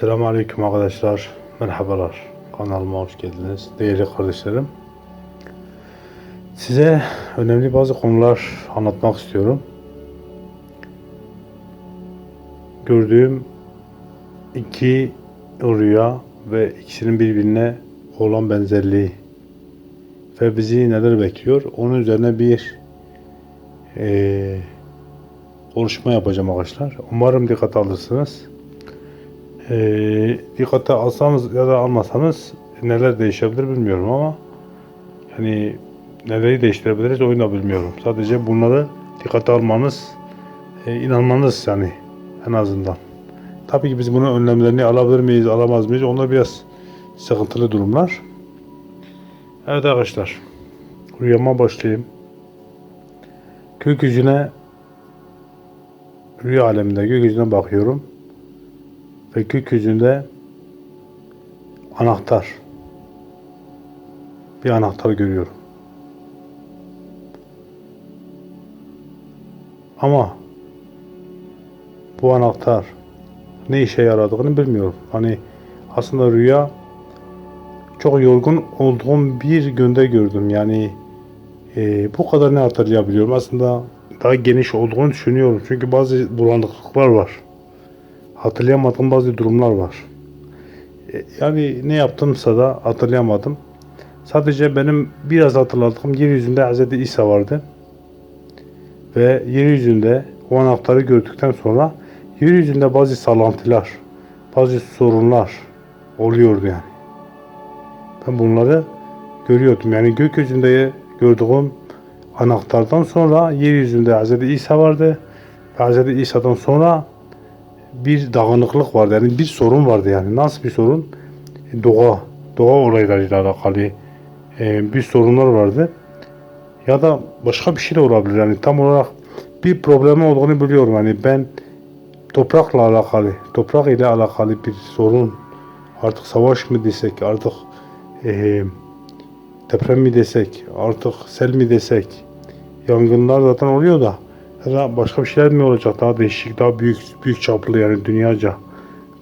Selamun Aleyküm arkadaşlar. Merhabalar. Kanalıma hoş geldiniz. Değerli kardeşlerim. Size önemli bazı konular anlatmak istiyorum. Gördüğüm iki rüya ve ikisinin birbirine olan benzerliği ve bizi neler bekliyor onun üzerine bir eee, konuşma yapacağım arkadaşlar. Umarım dikkate alırsınız. Eee dikkate alsanız ya da almasanız neler değişebilir bilmiyorum ama yani neleri değiştirebiliriz onu da bilmiyorum. Sadece bunları dikkate almanız, e, inanmanız yani en azından. Tabii ki biz bunun önlemlerini alabilir miyiz, alamaz mıyız? Onlar biraz sıkıntılı durumlar. Evet arkadaşlar, rüyama başlayayım. Gökyüzüne, rüya aleminde gökyüzüne bakıyorum. Ve gökyüzünde anahtar. Bir anahtar görüyorum. Ama bu anahtar ne işe yaradığını bilmiyorum. Hani aslında rüya çok yorgun olduğum bir günde gördüm. Yani e, bu kadar ne hatırlayabiliyorum. Aslında daha geniş olduğunu düşünüyorum. Çünkü bazı bulanıklıklar var. Hatırlayamadığım bazı durumlar var. E, yani ne yaptımsa da hatırlayamadım. Sadece benim biraz hatırladığım yeryüzünde Hz. İsa vardı. Ve yeryüzünde o anahtarı gördükten sonra yeryüzünde bazı sallantılar, bazı sorunlar oluyordu yani. Ben bunları görüyordum. Yani gökyüzünde gördüğüm anahtardan sonra yeryüzünde Hz. İsa vardı. Ve Hz. İsa'dan sonra bir dağınıklık vardı. Yani bir sorun vardı yani. Nasıl bir sorun? Doğa, doğa olaylarıyla alakalı e, bir sorunlar vardı. Ya da başka bir şey de olabilir. Yani tam olarak bir problemi olduğunu biliyorum. Yani ben toprakla alakalı, toprak ile alakalı bir sorun artık savaş mı desek, artık e, deprem mi desek, artık sel mi desek, yangınlar zaten oluyor da ya başka bir şeyler mi olacak daha değişik, daha büyük büyük çaplı yani dünyaca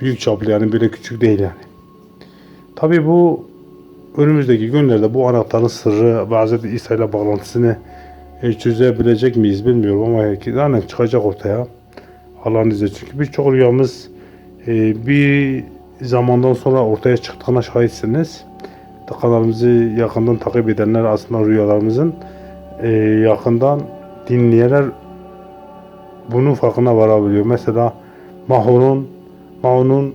büyük çaplı yani böyle küçük değil yani. Tabii bu önümüzdeki günlerde bu anahtarın sırrı ve Hz. İsa ile bağlantısını e, çözebilecek miyiz bilmiyorum ama yani çıkacak ortaya. Allah'ın izniyle çünkü birçok rüyamız e, bir zamandan sonra ortaya çıktığına şahitsiniz. Kanalımızı yakından takip edenler aslında rüyalarımızın e, yakından dinleyenler bunun farkına varabiliyor. Mesela Mahon'un Mahon'un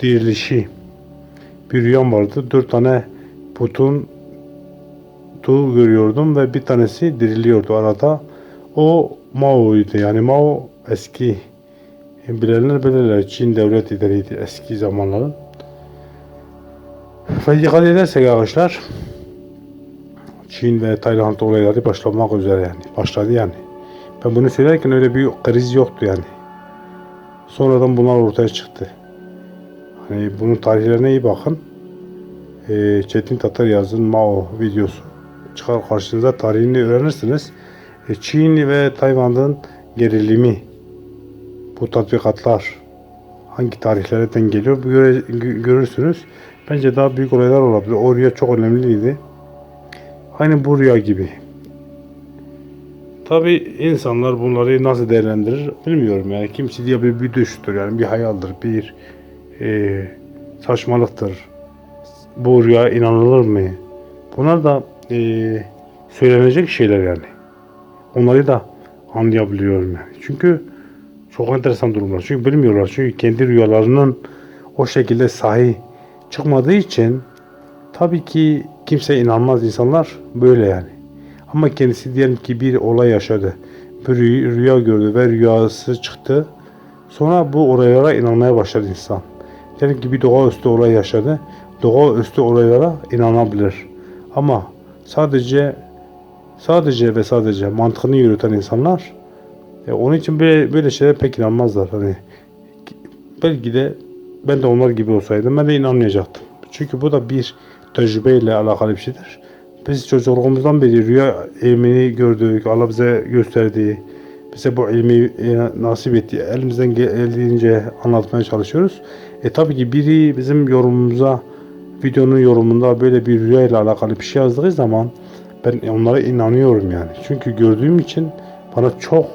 dirilişi bir rüyam vardı. Dört tane putun tu görüyordum ve bir tanesi diriliyordu arada. O Mao'ydu. Yani Mao eski bilenler bilirler. Çin devlet lideriydi eski zamanların. Ve dikkat edersek arkadaşlar Çin ve Tayland olayları başlamak üzere yani. Başladı yani. Ben bunu söylerken öyle bir kriz yoktu yani. Sonradan bunlar ortaya çıktı. Hani bunun tarihlerine iyi bakın. Ee, Çetin Tatar yazın Mao videosu çıkar karşınıza tarihini öğrenirsiniz. Ee, Çin ve Tayvan'ın gerilimi bu tatbikatlar hangi tarihlerden geliyor göre, gö- görürsünüz. Bence daha büyük olaylar olabilir. O rüya çok önemliydi. Aynı bu rüya gibi. Tabi insanlar bunları nasıl değerlendirir bilmiyorum yani. Kimisi diye bir, bir düştür yani bir hayaldir, bir e, saçmalıktır. Bu rüya inanılır mı? Bunlar da e, söylenecek şeyler yani. Onları da anlayabiliyorum yani. Çünkü çok enteresan durumlar. Çünkü bilmiyorlar. Çünkü kendi rüyalarının o şekilde sahi çıkmadığı için tabii ki kimse inanmaz insanlar böyle yani. Ama kendisi diyelim ki bir olay yaşadı. Bir rü- rüya gördü ve rüyası çıktı. Sonra bu olaylara inanmaya başladı insan. Diyelim ki bir doğaüstü olay yaşadı. Doğaüstü olaylara inanabilir. Ama sadece sadece ve sadece mantığını yürüten insanlar e, onun için böyle, böyle şeylere pek inanmazlar. Hani belki de ben de onlar gibi olsaydım ben de inanmayacaktım. Çünkü bu da bir tecrübeyle alakalı bir şeydir. Biz çocukluğumuzdan beri rüya ilmini gördük. Allah bize gösterdiği bize bu ilmi e, nasip etti. Elimizden geldiğince anlatmaya çalışıyoruz. E tabii ki biri bizim yorumumuza videonun yorumunda böyle bir rüya ile alakalı bir şey yazdığı zaman ben onlara inanıyorum yani. Çünkü gördüğüm için bana çok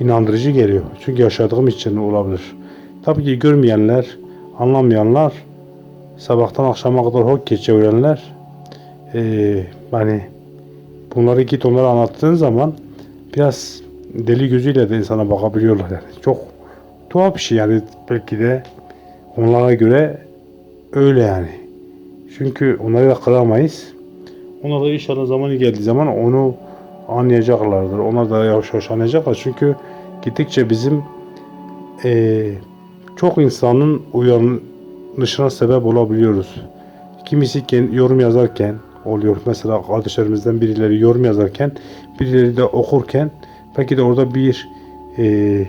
inandırıcı geliyor. Çünkü yaşadığım için olabilir. Tabii ki görmeyenler, anlamayanlar, sabahtan akşama kadar hok çevirenler eee hani bunları git onlara anlattığın zaman biraz deli gözüyle de insana bakabiliyorlar yani. Çok tuhaf bir şey yani belki de onlara göre öyle yani. Çünkü onları da kıramayız. Onlar da inşallah zamanı geldiği zaman onu anlayacaklardır. Onlar da yavaş yavaş anlayacaklar. Çünkü gittikçe bizim eee, çok insanın uyanışına sebep olabiliyoruz. Kimisi yorum yazarken oluyor. Mesela kardeşlerimizden birileri yorum yazarken, birileri de okurken belki de orada bir eee,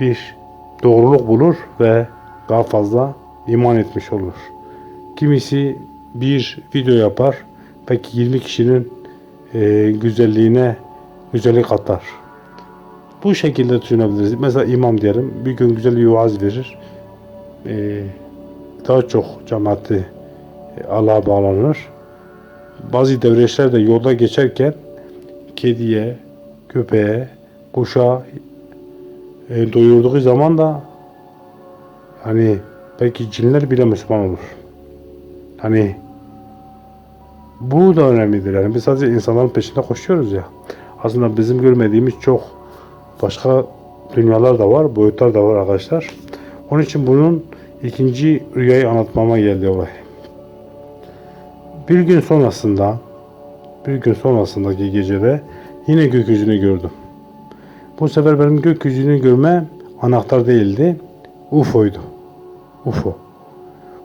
bir doğruluk bulur ve daha fazla iman etmiş olur. Kimisi bir video yapar, belki 20 kişinin eee, güzelliğine güzellik katar. Bu şekilde düşünebiliriz. Mesela imam diyelim, bir gün güzel bir vaaz verir. Eee, daha çok cemaati e, Allah'a bağlanır. Bazı devreçler de yolda geçerken kediye, köpeğe, kuşa e, doyurduğu zaman da hani belki cinler bile Müslüman olur. Hani bu da önemlidir. Yani biz sadece insanların peşinde koşuyoruz ya. Aslında bizim görmediğimiz çok başka dünyalar da var, boyutlar da var arkadaşlar. Onun için bunun ikinci rüyayı anlatmama geldi olay. Bir gün sonrasında, bir gün sonrasındaki gecede yine gökyüzünü gördüm. Bu sefer benim gökyüzünü görme anahtar değildi, UFO'ydu. UFO.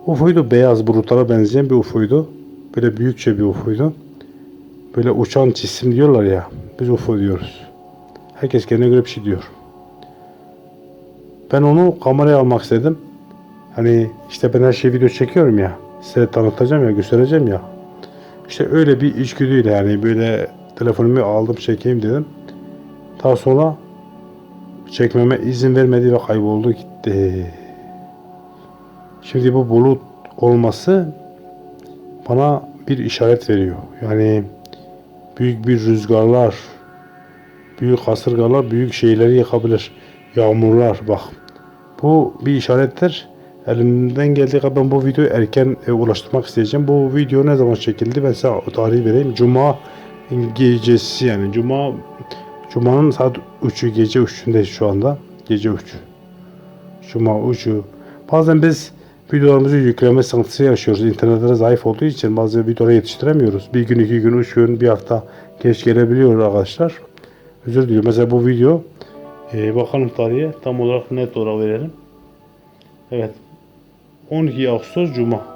UFO'ydu beyaz bulutlara benzeyen bir UFO'ydu. Böyle büyükçe bir UFO'ydu. Böyle uçan cisim diyorlar ya, biz UFO diyoruz. Herkes kendine göre bir şey diyor. Ben onu kameraya almak istedim. Hani işte ben her şeyi video çekiyorum ya. Size tanıtacağım ya, göstereceğim ya. İşte öyle bir içgüdüyle yani böyle telefonumu aldım çekeyim dedim. Daha sonra çekmeme izin vermedi ve kayboldu gitti. Şimdi bu bulut olması bana bir işaret veriyor. Yani büyük bir rüzgarlar, büyük kasırgalar büyük şeyleri yakabilir. Yağmurlar bak. Bu bir işarettir. Elimden geldiği kadar bu videoyu erken e, ulaştırmak isteyeceğim. Bu video ne zaman çekildi? Ben size tarihi vereyim. Cuma gecesi yani. Cuma Cuma'nın saat 3'ü gece 3'ündeyiz şu anda. Gece 3. Cuma 3'ü. Bazen biz videolarımızı yükleme sıkıntısı yaşıyoruz. İnternetleri zayıf olduğu için bazı videoları yetiştiremiyoruz. Bir gün, iki gün, üç gün, bir hafta geç gelebiliyor arkadaşlar. Özür diliyorum. Mesela bu video e, bakalım tarihe tam olarak net olarak verelim. Evet. 12 Ağustos Cuma.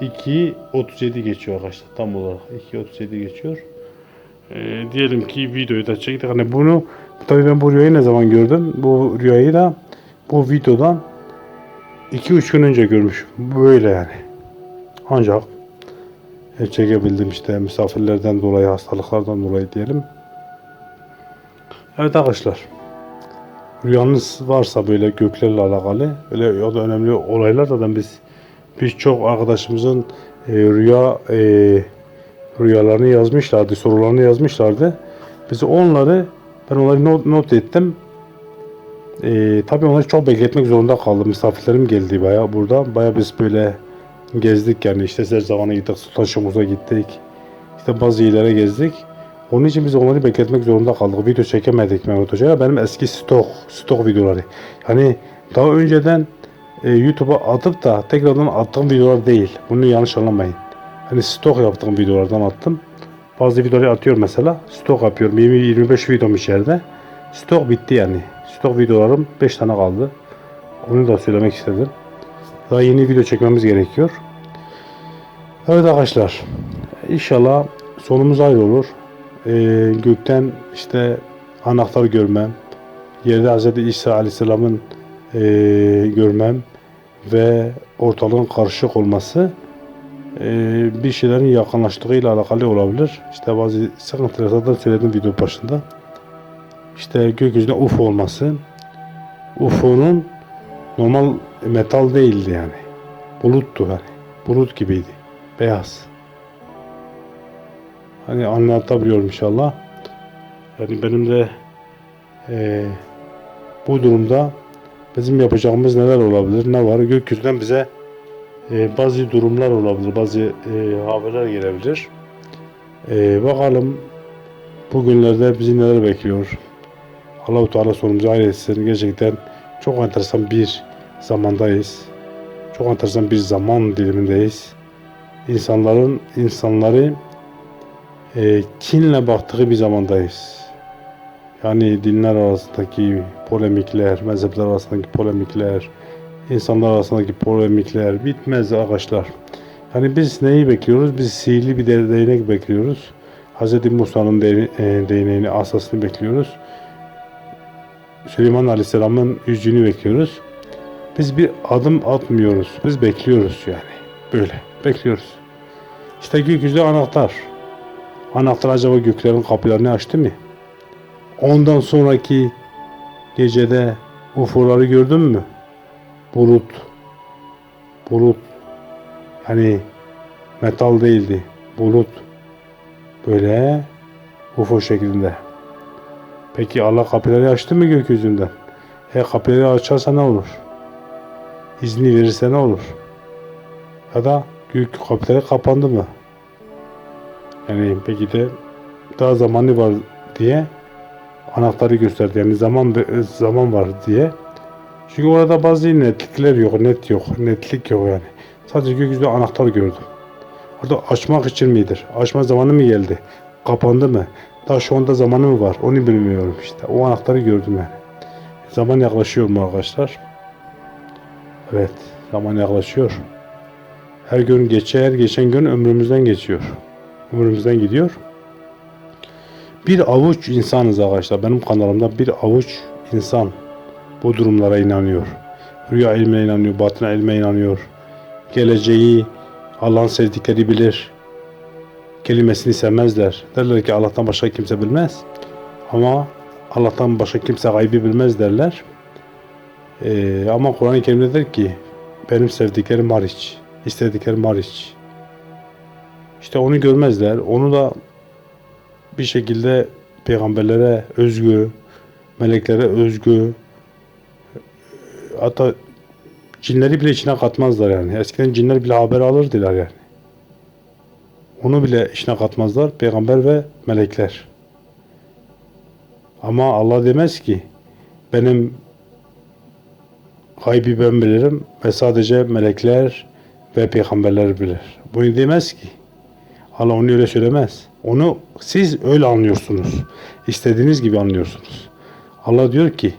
2.37 geçiyor arkadaşlar tam olarak. 2.37 geçiyor. Ee, diyelim ki videoyu da çektik. Hani bunu tabii ben bu rüyayı ne zaman gördüm? Bu rüyayı da bu videodan 2-3 gün önce görmüşüm. Böyle yani. Ancak e, çekebildim işte misafirlerden dolayı, hastalıklardan dolayı diyelim. Evet arkadaşlar. Rüyanız varsa böyle göklerle alakalı öyle ya da önemli olaylar zaten biz birçok arkadaşımızın e, rüya e, rüyalarını yazmışlardı, sorularını yazmışlardı. Biz onları ben onları not, not ettim. E, tabii onları çok bekletmek zorunda kaldım. Misafirlerim geldi baya burada. Baya biz böyle gezdik yani işte Zerzavan'a gittik, Sultan Şamuz'a gittik. İşte bazı yerlere gezdik. Onun için biz onları bekletmek zorunda kaldık. Video çekemedik Mehmet Hoca'ya. Benim eski stok, stok videoları. Yani daha önceden e, YouTube'a atıp da tekrardan attığım videolar değil. Bunu yanlış anlamayın. Hani stok yaptığım videolardan attım. Bazı videoları atıyorum mesela. Stok yapıyorum. 20-25 videom içeride. Stok bitti yani. Stok videolarım 5 tane kaldı. Onu da söylemek istedim. Daha yeni video çekmemiz gerekiyor. Evet arkadaşlar. İnşallah sonumuz ayrı olur. Ee, gökten işte anahtar görmem. Yerde Hz. İsa Aleyhisselam'ın ee, görmem ve ortalığın karışık olması ee, bir şeylerin yakınlaştığıyla alakalı olabilir. İşte bazı sıkıntıları zaten söyledim video başında. işte gökyüzünde UFO olması. UFO'nun normal metal değildi yani. Buluttu yani. Bulut gibiydi. Beyaz. Hani anlatabiliyorum inşallah. Yani benim de eee, bu durumda bizim yapacağımız neler olabilir, ne var? Gökyüzünden bize eee, bazı durumlar olabilir, bazı eee, haberler gelebilir. Eee, bakalım bugünlerde bizi neler bekliyor. Allah-u Teala sonumuzu hayır. Gerçekten çok enteresan bir zamandayız. Çok enteresan bir zaman dilimindeyiz. İnsanların insanları e, kinle baktığı bir zamandayız. Yani dinler arasındaki polemikler, mezhepler arasındaki polemikler, insanlar arasındaki polemikler bitmez arkadaşlar. Yani biz neyi bekliyoruz? Biz sihirli bir de- değnek bekliyoruz. Hz. Musa'nın de- e, değneğini, asasını bekliyoruz. Süleyman Aleyhisselam'ın yüzüğünü bekliyoruz. Biz bir adım atmıyoruz. Biz bekliyoruz yani. Böyle bekliyoruz. İşte gökyüzü anahtar. Anahtar acaba göklerin kapılarını açtı mı? Ondan sonraki gecede UFO'ları gördün mü? Bulut. Bulut. Yani metal değildi. Bulut. Böyle UFO şeklinde. Peki Allah kapıları açtı mı gökyüzünden? E kapıları açarsa ne olur? İzni verirse ne olur? Ya da gök kapıları kapandı mı? Yani peki de daha zamanı var diye anahtarı gösterdi. Yani zaman zaman var diye. Çünkü orada bazı netlikler yok, net yok, netlik yok yani. Sadece gökyüzünde anahtar gördüm. Orada açmak için midir? Açma zamanı mı geldi? Kapandı mı? Daha şu anda zamanı mı var? Onu bilmiyorum işte. O anahtarı gördüm yani. Zaman yaklaşıyor mu arkadaşlar? Evet, zaman yaklaşıyor. Her gün geçer, geçen gün ömrümüzden geçiyor. Ömrümüzden gidiyor. Bir avuç insanız arkadaşlar. Benim kanalımda bir avuç insan bu durumlara inanıyor. Rüya ilmine inanıyor, batın ilmine inanıyor. Geleceği Allah'ın sevdikleri bilir. Kelimesini sevmezler. Derler ki Allah'tan başka kimse bilmez. Ama Allah'tan başka kimse gaybi bilmez derler. Ee, ama Kur'an-ı Kerim'de der ki benim sevdiklerim hariç, istediklerim hariç. İşte onu görmezler. Onu da bir şekilde peygamberlere özgü, meleklere özgü, hatta cinleri bile içine katmazlar yani. Eskiden cinler bile haber alırdılar yani. Onu bile içine katmazlar peygamber ve melekler. Ama Allah demez ki benim gaybi ben bilirim ve sadece melekler ve peygamberler bilir. Bunu demez ki. Allah onu öyle söylemez. Onu siz öyle anlıyorsunuz. İstediğiniz gibi anlıyorsunuz. Allah diyor ki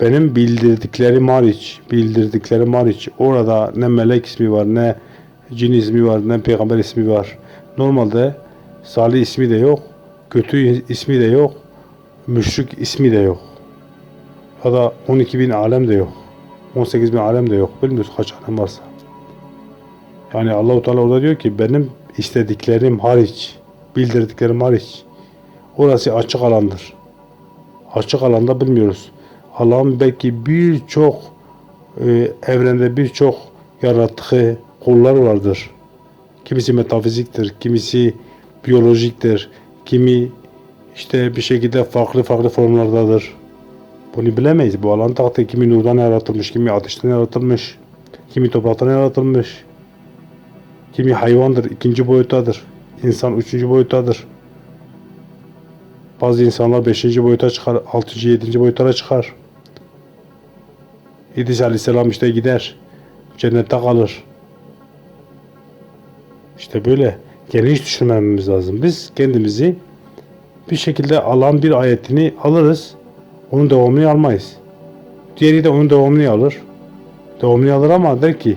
benim bildirdiklerim hariç, bildirdiklerim hariç orada ne melek ismi var, ne cin ismi var, ne peygamber ismi var. Normalde salih ismi de yok, kötü ismi de yok, müşrik ismi de yok. Ya da 12 bin alem de yok. 18 bin alem de yok. Bilmiyoruz kaç alem varsa. Yani Allahu Teala orada diyor ki benim istediklerim hariç, bildirdiklerim hariç. Orası açık alandır. Açık alanda bilmiyoruz. Allah'ın belki birçok e, evrende birçok yarattığı kullar vardır. Kimisi metafiziktir, kimisi biyolojiktir, kimi işte bir şekilde farklı farklı formlardadır. Bunu bilemeyiz. Bu alan taktığı kimi nurdan yaratılmış, kimi ateşten yaratılmış, kimi topraktan yaratılmış, kimi hayvandır, ikinci boyuttadır, insan üçüncü boyuttadır. Bazı insanlar beşinci boyuta çıkar, altıncı, yedinci boyutlara çıkar. İdris Aleyhisselam işte gider, cennette kalır. İşte böyle geniş düşünmemiz lazım. Biz kendimizi bir şekilde Allah'ın bir ayetini alırız. Onun devamını almayız. Diğeri de onun devamını alır. Devamını alır ama der ki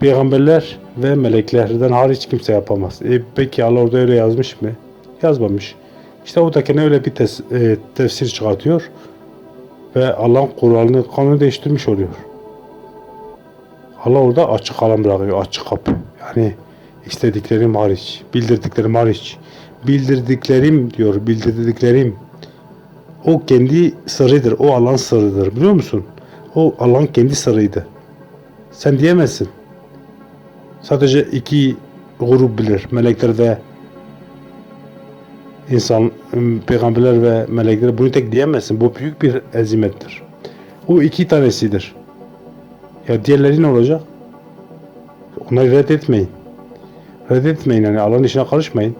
peygamberler ve meleklerden hariç kimse yapamaz. E, peki Allah orada öyle yazmış mı? Yazmamış. İşte o kendine öyle bir tes, e, tefsir çıkartıyor. Ve Allah'ın Kur'an'ı kanunu değiştirmiş oluyor. Allah orada açık alan bırakıyor. Açık kapı. Yani istediklerim hariç. Bildirdiklerim hariç. Bildirdiklerim diyor. Bildirdiklerim. O kendi sırrıdır. O Allah'ın sırrıdır. Biliyor musun? O Allah'ın kendi sırrıydı. Sen diyemezsin. Sadece iki grup bilir. Melekler ve insan, peygamberler ve melekler bunu tek diyemezsin. Bu büyük bir ezimettir. O iki tanesidir. Ya diğerleri ne olacak? Onları reddetmeyin. Reddetmeyin yani Allah'ın işine karışmayın.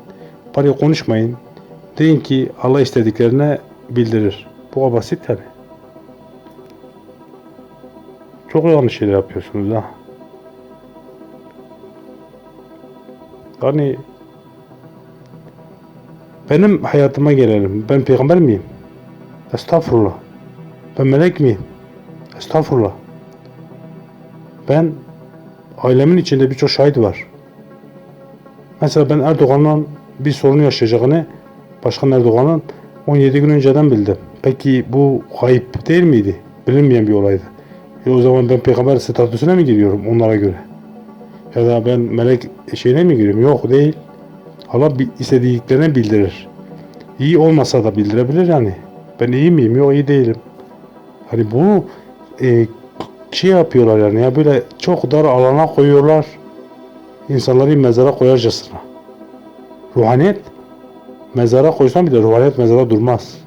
Parayı konuşmayın. Deyin ki Allah istediklerine bildirir. Bu basit yani. Çok yanlış şeyler yapıyorsunuz ha. Yani benim hayatıma gelelim. Ben peygamber miyim? Estağfurullah. Ben melek miyim? Estağfurullah. Ben ailemin içinde birçok şahit var. Mesela ben Erdoğan'la bir sorun yaşayacağını Başkan Erdoğan'ın 17 gün önceden bildim. Peki bu kayıp değil miydi? Bilinmeyen bir olaydı. E o zaman ben peygamber statüsüne mi giriyorum onlara göre? Ya da ben melek şeyine mi giriyorum? Yok değil. Allah istediklerine bildirir. İyi olmasa da bildirebilir yani. Ben iyi miyim? Yok iyi değilim. Hani bunu e, şey yapıyorlar yani ya böyle çok dar alana koyuyorlar. İnsanları mezara koyarcasına. Ruhaniyet mezara koysan bile ruhaniyet mezara durmaz.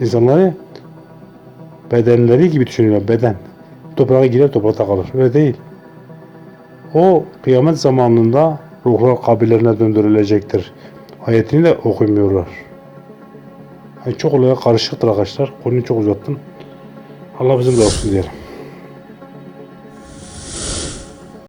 İnsanları bedenleri gibi düşünüyorlar beden. Toprağa girer toprakta kalır. Öyle değil. O kıyamet zamanında ruhlar kabirlerine döndürülecektir. Ayetini de okumuyorlar. Yani çok olaya karışıktır arkadaşlar. Konuyu çok uzattım. Allah bizim de olsun diyelim.